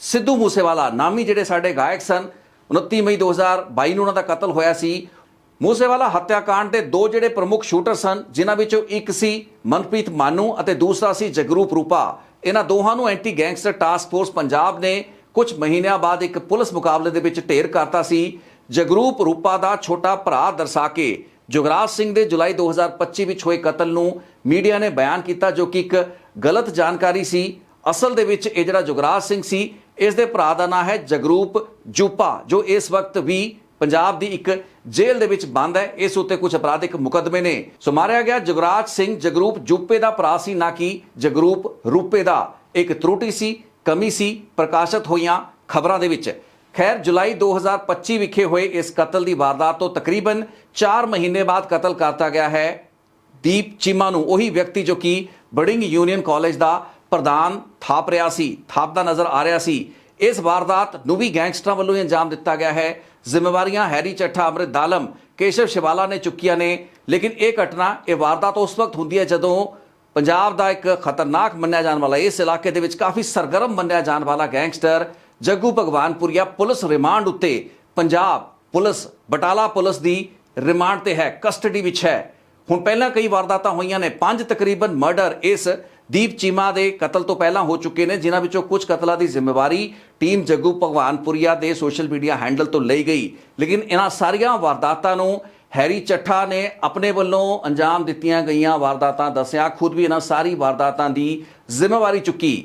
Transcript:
ਸਿੱਧੂ ਮੂਸੇਵਾਲਾ, ਨਾਮੀ ਜਿਹੜੇ ਸਾਡੇ ਗਾਇਕ ਸਨ 29 ਮਈ 2022 ਨੂੰ ਉਹਨਾਂ ਦਾ ਕਤਲ ਹੋਇਆ ਸੀ। ਮੂਸੇਵਾਲਾ ਹੱਤਿਆਕਾਂਡ ਦੇ ਦੋ ਜਿਹੜੇ ਪ੍ਰਮੁੱਖ ਸ਼ੂਟਰ ਸਨ, ਜਿਨ੍ਹਾਂ ਵਿੱਚੋਂ ਇੱਕ ਸੀ ਮਨਪ੍ਰੀਤ ਮਾਨੂ ਅਤੇ ਦੂਸਰਾ ਸੀ ਜਗਰੂਪ ਰੂਪਾ। ਇਹਨਾਂ ਦੋਹਾਂ ਨੂੰ anti gangster task force Punjab ਨੇ ਕੁਝ ਮਹੀਨਿਆਂ ਬਾਅਦ ਇੱਕ ਪੁਲਿਸ ਮੁਕਾਬਲੇ ਦੇ ਵਿੱਚ ਢੇਰ ਕਰਤਾ ਸੀ। ਜਗਰੂਪ ਰੂਪਾ ਦਾ ਛੋਟਾ ਭਰਾ ਦਰਸਾ ਕੇ ਜੁਗਰਾਜ ਸਿੰਘ ਦੇ ਜੁਲਾਈ 2025 ਵਿੱਚ ਹੋਏ ਕਤਲ ਨੂੰ ਮੀਡੀਆ ਨੇ ਬਿਆਨ ਕੀਤਾ, ਜੋ ਕਿ ਇੱਕ ਗਲਤ ਜਾਣਕਾਰੀ ਸੀ। ਅਸਲ ਦੇ ਵਿੱਚ ਇਹ ਜਿਹੜਾ ਜੁਗਰਾਜ ਸਿੰਘ ਸੀ ਇਸ ਦੇ ਭਰਾ ਦਾ ਨਾਮ ਹੈ ਜਗਰੂਪ ਜੂਪਾ, ਜੋ ਇਸ ਵਕਤ ਵੀ ਪੰਜਾਬ ਦੀ ਇੱਕ ਜੇਲ੍ਹ ਦੇ ਵਿੱਚ ਬੰਦ ਹੈ। ਇਸ ਉੱਤੇ ਕੁਝ ਅਪਰਾਧਿਕ ਮੁਕੱਦਮੇ ਨੇ। ਸੋ ਮਾਰਿਆ ਗਿਆ ਜੁਗਰਾਜ ਸਿੰਘ ਜਗਰੂਪ ਜੂਪੇ ਦਾ ਭਰਾ ਸੀ, ਨਾ ਕਿ ਜਗਰੂਪ ਰੂਪੇ ਦਾ। ਇੱਕ ਤਰੁਟੀ ਸੀ, ਕਮੀ ਸੀ, ਪ੍ਰਕਾਸ਼ਿਤ ਹੋਈਆਂ ਖਬਰਾਂ ਦੇ ਵਿੱਚ। ਖੈਰ, ਜੁਲਾਈ 2025 ਵਿਖੇ ਹੋਏ ਇਸ ਕਤਲ ਦੀ ਵਾਰਦਾਤ ਤੋਂ ਤਕਰੀਬਨ 4 ਮਹੀਨੇ ਬਾਅਦ ਕਤਲ ਕਰਤਾ ਗਿਆ ਹੈ ਦੀਪ ਚੀਮਾ ਨੂੰ। ਉਹੀ ਵਿਅਕਤੀ ਜੋ ਕਿ ਬੜਿੰਗ ਯੂਨੀਅਨ ਕਾਲਜ ਦਾ ਪ੍ਰਧਾਨ ਥਾਪ ਰਿਹਾ ਸੀ ਥਾਪਦਾ ਨਜ਼ਰ ਆ ਰਿਹਾ ਸੀ। ਇਸ ਵਾਰਦਾਤ ਨੂੰ ਵੀ ਗੈਂਗਸਟਰਾਂ ਵੱਲੋਂ ਹੀ ਅੰਜਾਮ ਦਿੱਤਾ ਗਿਆ ਹੈ। ਜ਼ਿੰਮੇਵਾਰੀਆਂ ਹੈਰੀ ਚੱਠਾ, ਅਮਰਿਤ ਦਾਲਮ, ਕੇਸ਼ਵ ਸ਼ਿਵਾਲਾ ਨੇ ਚੁੱਕੀਆਂ ਨੇ, ਲੇਕਿਨ ਇਹ ਘਟਨਾ, ਇਹ ਵਾਰਦਾਤ ਉਸ ਵਕਤ ਹੁੰਦੀ ਹੈ ਜਦੋਂ ਪੰਜਾਬ ਦਾ ਇੱਕ ਖਤਰਨਾਕ ਮੰਨਿਆ ਜਾਣ ਵਾਲਾ, ਇਸ ਇਲਾਕੇ ਦੇ ਵਿੱਚ ਕਾਫੀ ਸਰਗਰਮ ਮੰਨਿਆ ਜਾਣ ਵਾਲਾ gangster Jaggu Bhagwanpuria police remand ਉੱਤੇ ਪੰਜਾਬ ਪੁਲਿਸ, ਬਟਾਲਾ ਪੁਲਿਸ ਦੀ ਰਿਮਾਂਡ ਤੇ ਹੈ, ਕਸਟਡੀ ਵਿੱਚ ਹੈ। ਹੁਣ ਪਹਿਲਾਂ ਕਈ ਵਾਰਦਾਤਾਂ ਹੋਈਆਂ ਨੇ, ਪੰਜ ਤਕਰੀਬਨ ਮਰਡਰ ਇਸ ਦੀਪ ਚੀਮਾ ਦੇ ਕਤਲ ਤੋਂ ਪਹਿਲਾਂ ਹੋ ਚੁੱਕੇ ਨੇ, ਜਿਨ੍ਹਾਂ ਵਿੱਚੋਂ ਕੁਝ ਕਤਲਾਂ ਦੀ ਜ਼ਿੰਮੇਵਾਰੀ ਟੀਮ ਜੱਗੂ ਭਗਵਾਨਪੁਰੀਆ ਦੇ ਸੋਸ਼ਲ ਮੀਡੀਆ ਹੈਂਡਲ ਤੋਂ ਲਈ ਗਈ। ਲੇਕਿਨ ਇਹਨਾਂ ਸਾਰੀਆਂ ਵਾਰਦਾਤਾਂ ਨੂੰ ਹੈਰੀ ਚੱਠਾ ਨੇ ਆਪਣੇ ਵੱਲੋਂ ਅੰਜਾਮ ਦਿੱਤੀਆਂ ਗਈਆਂ ਵਾਰਦਾਤਾਂ ਦੱਸਿਆ। ਖੁਦ ਵੀ ਇਹਨਾਂ ਸਾਰੀ ਵਾਰਦਾਤਾਂ ਦੀ ਜ਼ਿੰਮੇਵਾਰੀ ਚੁੱਕੀ।